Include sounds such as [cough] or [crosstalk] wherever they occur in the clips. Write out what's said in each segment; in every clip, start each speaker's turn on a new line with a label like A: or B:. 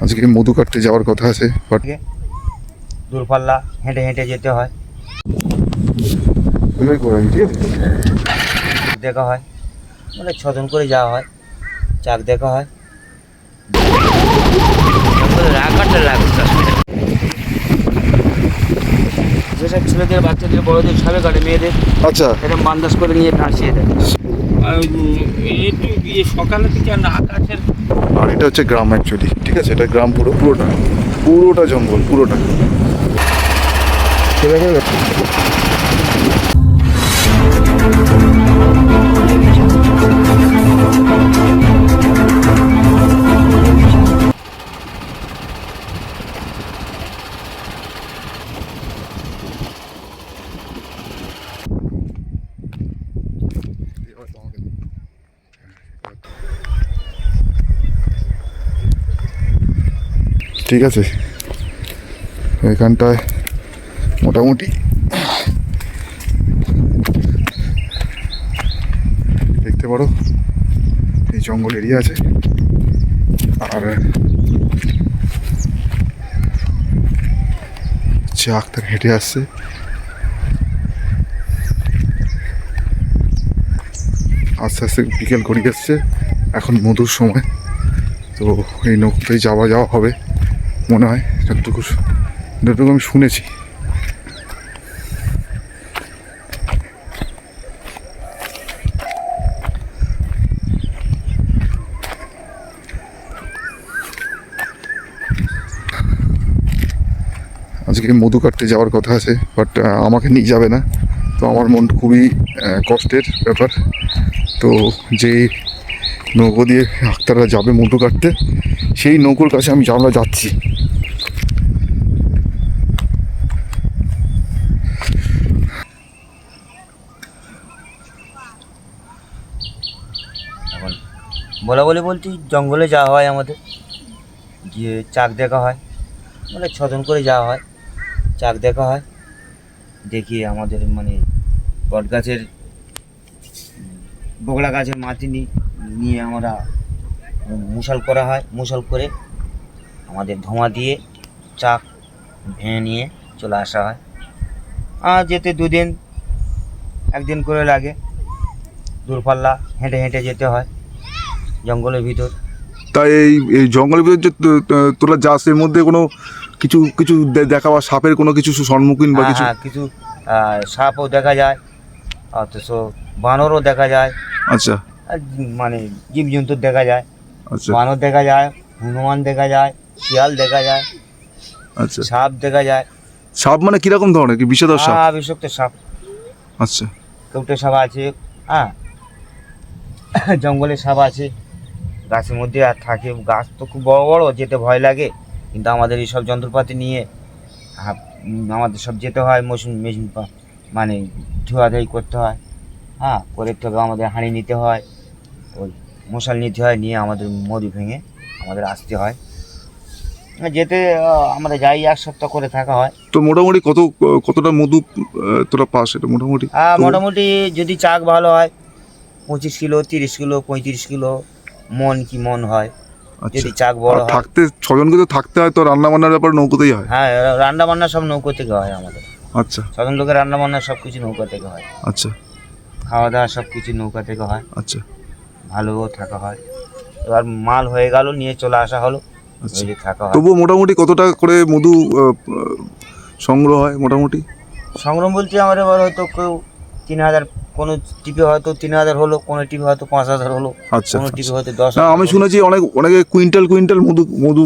A: আজকে মধু কাটতে যাওয়ার কথা আছে বাট
B: দূরপাল্লা হেঁটে হেঁটে যেতে হয়। দেখা হয়। মানে ছজন করে যাওয়া হয় চাক দেখা হয়। রাখাটা লাগে যেসব ছেলেদের বাচ্চাদের বড়দের সবে কাটে মেয়েদের
A: আচ্ছা।
B: এটা বান্দাস করে নিয়ে নাচিয়ে দেয়।
C: আর একটু ইয়ে সকালে থেকে আর আকাশের
A: আর এটা হচ্ছে গ্রাম অ্যাকচুয়ালি ঠিক আছে? এটা গ্রাম পুরো পুরোটা পুরোটা জঙ্গল পুরোটা। তো দেখো ঠিক আছে। এখানটায় মোটামুটি। দেখতে পারো, এই জঙ্গল এরিয়া আছে। আর হচ্ছে আখতার হেঁটে আসছে। আস্তে আস্তে বিকেল গড়িয়ে আসছে এখন মধুর সময়। তো এই নৌকোতেই যাওয়া যাওয়া হবে। মনে হয়, যতটুকু যতটুকু আমি শুনেছি। আজকে মধু কাটতে যাওয়ার কথা আছে বাট আমাকে নিয়ে যাবে না। তো আমার মন খুবই কষ্টের ব্যাপার। তো যে নৌকো দিয়ে আক্তাররা যাবে মধু কাটতে, সেই নৌকোর কাছে আমি আমরা যাচ্ছি।
B: বলা বলি বলতে জঙ্গলে যাওয়া হয় আমাদের। গিয়ে চাক দেখা হয়। মানে ছজন করে যাওয়া হয়। চাক দেখা হয়। দেখি আমাদের মানে বট গাছের বগলা গাছের মাটি নিয়ে আমরা মুসাল করা হয়। মুসাল করে আমাদের ধোঁয়া দিয়ে চাক ভেঙে নিয়ে চলে আসা হয়। আর যেতে দুদিন, একদিন করে লাগে। দূরপাল্লা হেঁটে হেঁটে যেতে হয়। জঙ্গলের ভিতর।
A: তাই এই এই জঙ্গলের ভিতর যে তোরা যাস এর মধ্যে কোনো কিছু কিছু দেখা বা সাপের কোনো কিছু সম্মুখীন বা
B: হ্যাঁ
A: কিছু?
B: হ্যাঁ কিছু সাপও দেখা যায় অথচ বানরও দেখা যায়।
A: আচ্ছা।
B: মানে জীবজন্তু দেখা যায়।
A: আচ্ছা।
B: বানর দেখা যায় হনুমান দেখা যায় শিয়াল দেখা যায়
A: আচ্ছা।
B: সাপ দেখা যায়।
A: সাপ মানে কীরকম ধরনের? কি বিষধর সাপ?
B: হ্যাঁ বিষাক্ত সাপ।
A: আচ্ছা।
B: কেউটে সাপ আছে হ্যাঁ। [coughs] জঙ্গলে সাপ আছে। গাছের মধ্যে আর থাকে গাছ তো খুব বড় বড় যেতে ভয় লাগে। কিন্তু আমাদের এই সব যন্ত্রপাতি নিয়ে আমাদের সব যেতে হয় মেশিন মেশিন মানে ধোয়াধাই করতে হয়। হ্যাঁ করে তবে আমাদের হাঁড়ি নিতে হয় ওই মশাল নিতে হয় নিয়ে আমাদের মধু ভেঙে আমাদের আসতে হয়। যেতে আমরা যাই এক সপ্তাহ করে থাকা হয়।
A: তো মোটামুটি কত কতটা মধু তোরা পাস এটা মোটামুটি?
B: হ্যাঁ মোটামুটি যদি চাক ভালো হয় পঁচিশ কিলো তিরিশ কিলো পঁয়ত্রিশ কিলো মন কি মন হয়
A: আচ্ছা।
B: যদি চাক বড় হয়।
A: থাকতে ছজনকে তো থাকতে হয় তো রান্না বান্নার ব্যাপার নৌকোতেই হয়?
B: হ্যাঁ রান্না বান্না সব নৌকো থেকে হয় আমাদের।
A: আচ্ছা।
B: সাধারণ লোকের রান্না বান্না সব কিছু নৌকা থেকে হয়।
A: আচ্ছা।
B: খাওয়া দাওয়া সব কিছু নৌকা থেকে হয়।
A: আচ্ছা।
B: ভালোও থাকা হয়। এবার মাল হয়ে গেল নিয়ে চলে আসা হলো।
A: আচ্ছা।
B: থাকা হয়।
A: তবুও মোটামুটি কত টাকা করে মধু সংগ্রহ হয় মোটামুটি?
B: সংগ্রাম বলতে আমার এবার হয়তো কেউ তিন হাজার কোনো টিপে হয়তো তিন হাজার হলো কোনো টিপে হয়তো পাঁচ হাজার হলো
A: আচ্ছা
B: কোনো টিপে হয়তো দশ
A: না আমি শুনেছি অনেক অনেকে কুইন্টাল কুইন্টাল মধু মধু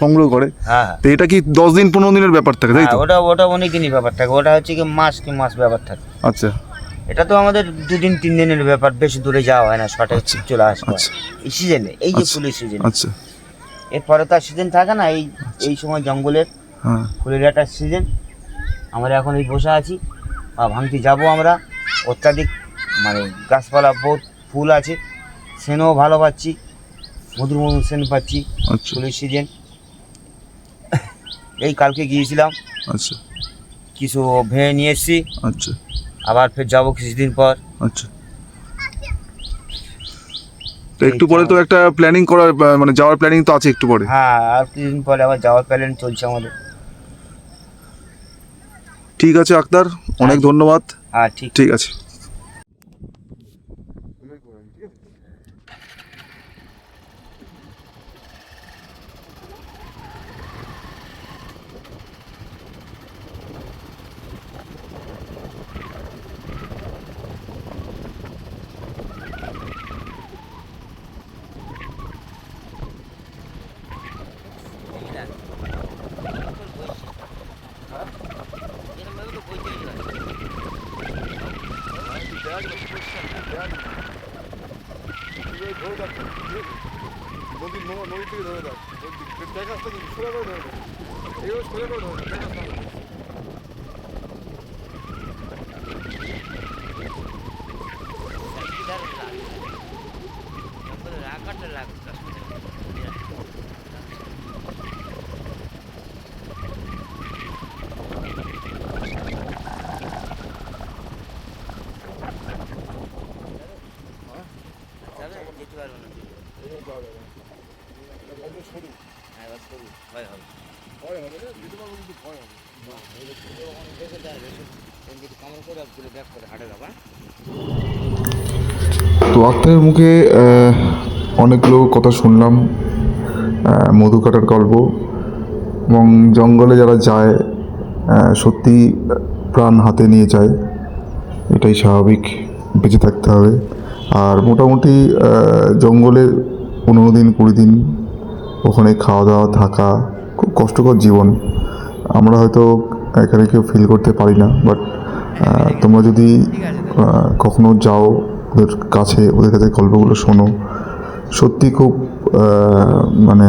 A: সংগ্রহ করে।
B: হ্যাঁ হ্যাঁ।
A: তো এটা কি দশ দিন পনেরো দিনের ব্যাপার থাকে তাই
B: হ্যাঁ,
A: তো?
B: ওটা ওটা অনেক দিনই ব্যাপার থাকে ওটা হচ্ছে কি মাস কি মাস ব্যাপার থাকে।
A: আচ্ছা।
B: এটা তো আমাদের দুদিন তিন দিনের ব্যাপার বেশি দূরে যাওয়া হয় না শর্টে
A: আচ্ছা,
B: চলে আসা।
A: আচ্ছা।
B: এই সিজনে এই যে
A: আচ্ছা,
B: ফুলের সিজন
A: আচ্ছা।
B: এরপরে তো আর সিজন থাকে না এই এই সময় জঙ্গলের
A: হ্যাঁ।
B: ফুলের একটা সিজন আমরা এখন এই বসে আছি আর ভাঙতে যাব আমরা। অত্যাধিক মানে গাছপালা বহুত ফুল আছে সেনও ভালো পাচ্ছি মধুর মধুর সেন পাচ্ছি
A: আচ্ছা।
B: ফুলের সিজন এই কালকে গিয়েছিলাম
A: আচ্ছা।
B: কিছু ভেঙে নিয়ে এসেছি
A: আচ্ছা।
B: আবার ফের যাব কিছুদিন পর।
A: আচ্ছা।
D: তো একটু পরে তো একটা প্ল্যানিং করার মানে যাওয়ার প্ল্যানিং তো আছে একটু পরে।
B: হ্যাঁ আর কিছুদিন পরে আবার যাওয়ার প্ল্যান চলছে আমাদের।
D: ঠিক আছে আক্তার। অনেক ধন্যবাদ।
B: হ্যাঁ ঠিক
D: ঠিক আছে তো আক্তারের মুখে অনেকগুলো কথা শুনলাম মধু কাটার গল্প, এবং জঙ্গলে যারা যায় সত্যি প্রাণ হাতে নিয়ে যায়, এটাই স্বাভাবিক, বেঁচে থাকতে হবে। আর মোটামুটি জঙ্গলে পনেরো দিন, কুড়ি দিন, ওখানে খাওয়া দাওয়া থাকা, খুব কষ্টকর জীবন। আমরা হয়তো এখানে কেউ ফিল করতে পারি না বাট তোমরা যদি কখনো যাও ওদের কাছে ওদের কাছে গল্পগুলো শোনো। সত্যি খুব মানে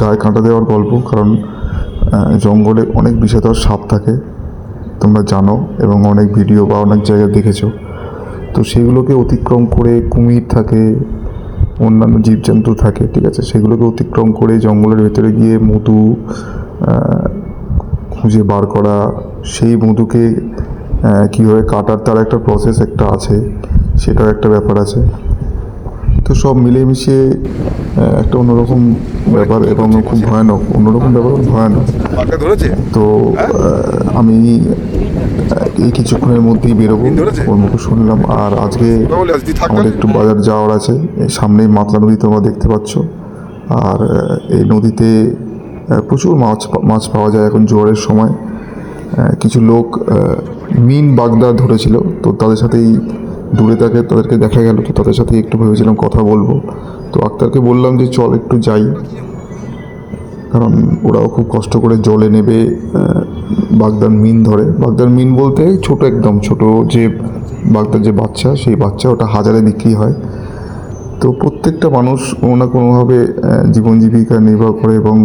D: গায়ে কাঁটা দেওয়ার গল্প, কারণ জঙ্গলে অনেক বিষধর সাপ থাকে, তোমরা জানো, এবং অনেক ভিডিও বা অনেক জায়গায় দেখেছ। তো সেগুলোকে অতিক্রম করে কুমির থাকে, অন্যান্য জীবজন্তু থাকে, ঠিক আছে? সেগুলোকে অতিক্রম করে জঙ্গলের ভেতরে গিয়ে মধু খুঁজে বার করা, সেই মধুকে কীভাবে কাটার তার একটা প্রসেস একটা আছে। সেটার একটা ব্যাপার আছে। তো সব মিলেমিশে একটা অন্যরকম ব্যাপার এবং খুব ভয়ানক অন্যরকম ব্যাপার ভয়ানক। তো আমি এই কিছুক্ষণের মধ্যেই বেরোবো। ওর মুখে শুনলাম। আর আজকে আমাদের একটু বাজার যাওয়ার আছে। এই সামনেই মাতলা নদী তোমরা দেখতে পাচ্ছ। আর এই নদীতে প্রচুর মাছ মাছ পাওয়া যায় এখন জোয়ারের সময়। কিছু লোক মিন বাগদা ধরেছিল। তো তাদের সাথেই দূরে থাকে তাদেরকে দেখা গেল, তো তাদের সাথে একটু ভেবেছিলাম কথা বলব। তো আক্তারকে বললাম যে, চল একটু যাই। কারণ ওরাও খুব কষ্ট করে জলে নেবে বাগদার মিন ধরে। বাগদার মিন বলতে ছোট একদম, ছোট যে বাগদার যে বাচ্চা, সেই বাচ্চা ওটা হাজারে বিক্রি হয়। তো প্রত্যেকটা মানুষ কোনো না কোনোভাবে জীবন জীবিকা নির্ভর করে এবং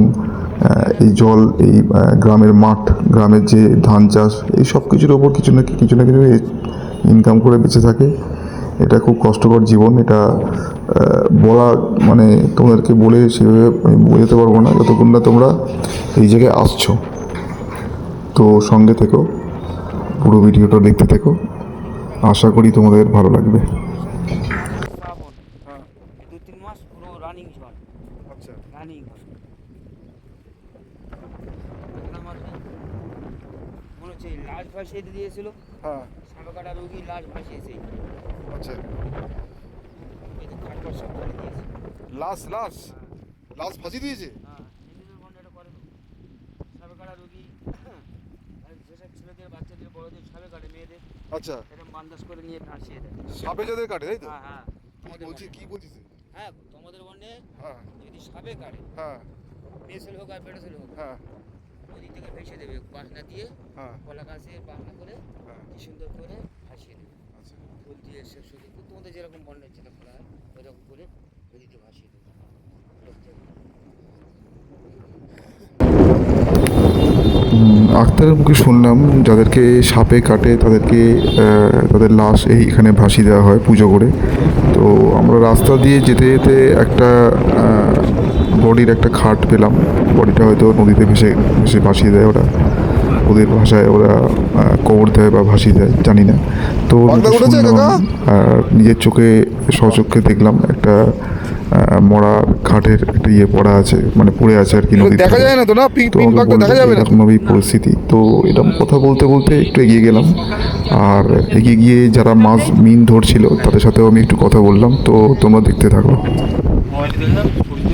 D: এই জল, এই গ্রামের মাঠ, গ্রামের যে ধান চাষ, এই সব কিছুর ওপর কিছু না কিছু না কিছু ইনকাম করে বেঁচে থাকে। এটা খুব কষ্টকর জীবন এটা বলা মানে তোমাদেরকে বলে সেভাবে আমি বোঝাতে পারব না। যতক্ষণ না তোমরা এই জায়গায় আসছো তো সঙ্গে থেকো পুরো ভিডিওটা দেখতে থেকো। আশা করি তোমাদের ভালো লাগবে।
B: দু তিন মাস পুরো রানিং ঝড়
D: আচ্ছা।
B: রানিং আমার মনে হচ্ছে লাশ ভাসিয়ে দিয়েছিল
D: হ্যাঁ।
B: সাঁড়ো কাটা রোগী লাশ ভাসিয়েছে
D: আচ্ছা।
B: সব
D: লাশ লাশ? লাশ ফাঁসি দিয়েছে?
B: হ্যাঁ সাঁড়ো কাটা রোগী যেসব ছেলেদের বাচ্চাদের বড়দের সাবে কাটে মেয়েদের
D: আচ্ছা।
B: এরকম বান্দাস করে নিয়ে ভাসিয়ে দেয়।
D: সাপে যাদের কাটে তাই তো?
B: হ্যাঁ হ্যাঁ।
D: বলছি
B: বনে।
D: কি বলছিস
B: হ্যাঁ তোমাদের বন্যে
D: হ্যাঁ।
B: যদি সাবে কাটে
D: হ্যাঁ।
B: মেসেল হোক আর পেটেসেল হোক
D: হ্যাঁ।
B: ওই দিক থেকে ভেসে দেবে বাসনা দিয়ে
D: হ্যাঁ।
B: কলা গাছের বাসনা করে
D: হ্যাঁ।
B: কি সুন্দর করে ভাসিয়ে দেবে।
D: আচ্ছা।
B: ফুল দিয়ে শেষ হয়ে তোমাদের যেরকম বন্যের যেটা করা হয় ওইরকম করে নদীতে ভাসিয়ে দেবে।
D: আক্তারের মুখে শুনলাম যাদেরকে সাপে কাটে তাদেরকে তাদের লাশ এইখানে ভাসিয়ে দেওয়া হয় পুজো করে। তো আমরা রাস্তা দিয়ে যেতে যেতে একটা বডির একটা খাট পেলাম। বডিটা হয়তো নদীতে ভেসে ভেসে ভাসিয়ে দেয় ওরা। ওদের ভাষায় ওরা কবর দেয় বা ভাসিয়ে দেয় জানি না। তো আর নিজের চোখে আহ, সচক্ষে দেখলাম একটা মরা কাঠের একটা ইয়ে পড়া আছে মানে পড়ে আছে আর কি নদীর
A: দেখা যায় না তো না? দেখা যাবে না
D: এরকম পরিস্থিতি। তো এরকম কথা বলতে বলতে একটু এগিয়ে গেলাম। আর এগিয়ে গিয়ে যারা মাছ মিন ধরছিল তাদের সাথেও আমি একটু কথা বললাম। তো তোমরা দেখতে থাকো
C: মোবাইলে দেখে দাও, ছবিতে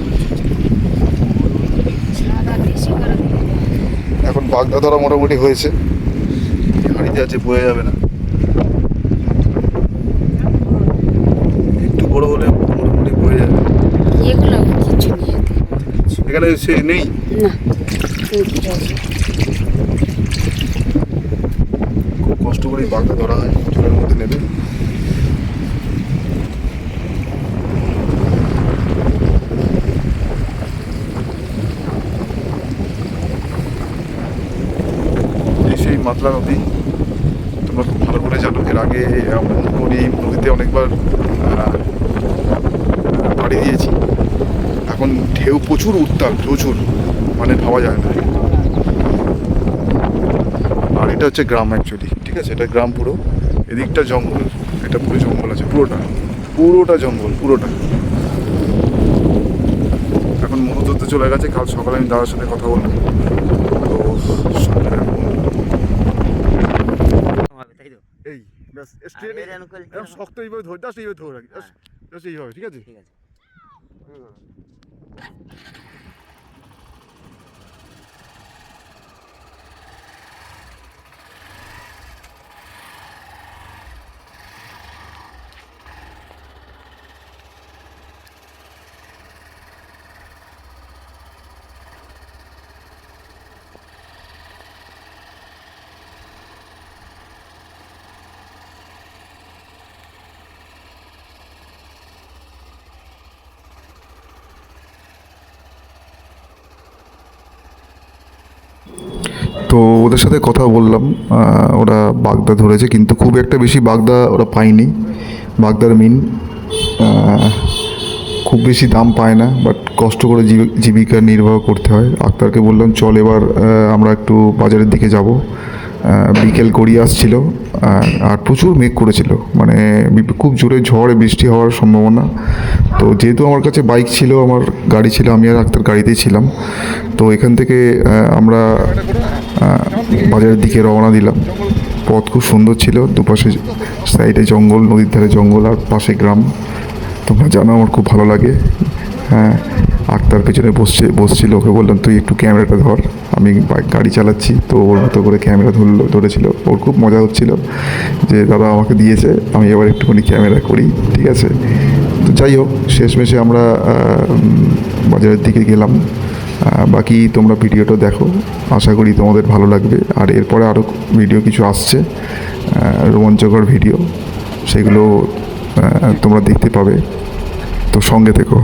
D: এখন বাগদা ধরা মোটামুটি হয়েছে। হাড়িতে আছে বয়ে যাবে না। একটু বড় হলে মোটামুটি বয়ে যাবে। এখানে সে নেই? খুব কষ্ট করে বাগদা ধরা হয় জলের মধ্যে নেবে। এই নদী। তোমরা খুব ভালো করে জানো, এর আগে নদী নদীতে অনেকবার পাড়ি দিয়েছি। এখন ঢেউ প্রচুর উত্তাল, প্রচুর মানে ভাবা যায় না। আর এটা হচ্ছে গ্রাম অ্যাকচুয়ালি ঠিক আছে? এটা গ্রাম পুরো। এদিকটা জঙ্গল, এটা পুরো জঙ্গল আছে, পুরোটা। পুরোটা জঙ্গল, পুরোটা। এখন ধরতে চলে গেছে, কাল সকালে আমি দাদার সাথে কথা বললাম তো সকালে এখন
B: হবে, তাই তো
D: এই ব্যাস
B: স্ট্রেট
D: এরকম শক্ত এইভাবে ধরে জাস্ট এইভাবে ধরে রাখি। জাস্ট এইভাবে ঠিক আছে?
B: ঠিক আছে।
D: তো ওদের সাথে কথা বললাম ওরা বাগদা ধরেছে, কিন্তু খুব একটা বেশি বাগদা ওরা পায়নি, বাগদার মিন খুব বেশি দাম পায় না বাট কষ্ট করে জীবি- জীবিকা নির্বাহ করতে হয়। আক্তারকে বললাম, চল এবার আমরা একটু বাজারের দিকে যাব। বিকেল গড়িয়ে আসছিল আর প্রচুর মেঘ করেছিল মানে খুব জোরে ঝড় বৃষ্টি হওয়ার সম্ভাবনা। তো যেহেতু আমার কাছে বাইক ছিল, আমার গাড়ি ছিল, আমি আর আক্তার গাড়িতেই ছিলাম, তো এখান থেকে আমরা বাজারের দিকে রওনা দিলাম। পথ খুব সুন্দর ছিল, দুপাশে সাইডে জঙ্গল, নদীর ধারে জঙ্গল আর পাশে গ্রাম। তোমরা জানো আমার খুব ভালো লাগে। হ্যাঁ আক্তার পেছনে বসছে, বসছিল, ওকে বললাম, তুই একটু ক্যামেরাটা ধর, আমি বাইক, গাড়ি চালাচ্ছি। তো ওর মতো করে ক্যামেরা ধরলো, ধরেছিল। ওর খুব মজা হচ্ছিল যে, দাদা আমাকে দিয়েছে, আমি এবার একটুখানি ক্যামেরা করি। ঠিক আছে? তো যাই হোক, শেষমেশে আমরা বাজারের দিকে গেলাম। বাকি তোমরা ভিডিওটা দেখো। আশা করি তোমাদের ভালো লাগবে। আর এরপরে আরও ভিডিও কিছু আসছে রোমাঞ্চকর ভিডিও সেগুলো তোমরা দেখতে পাবে। তো সঙ্গে থেকো।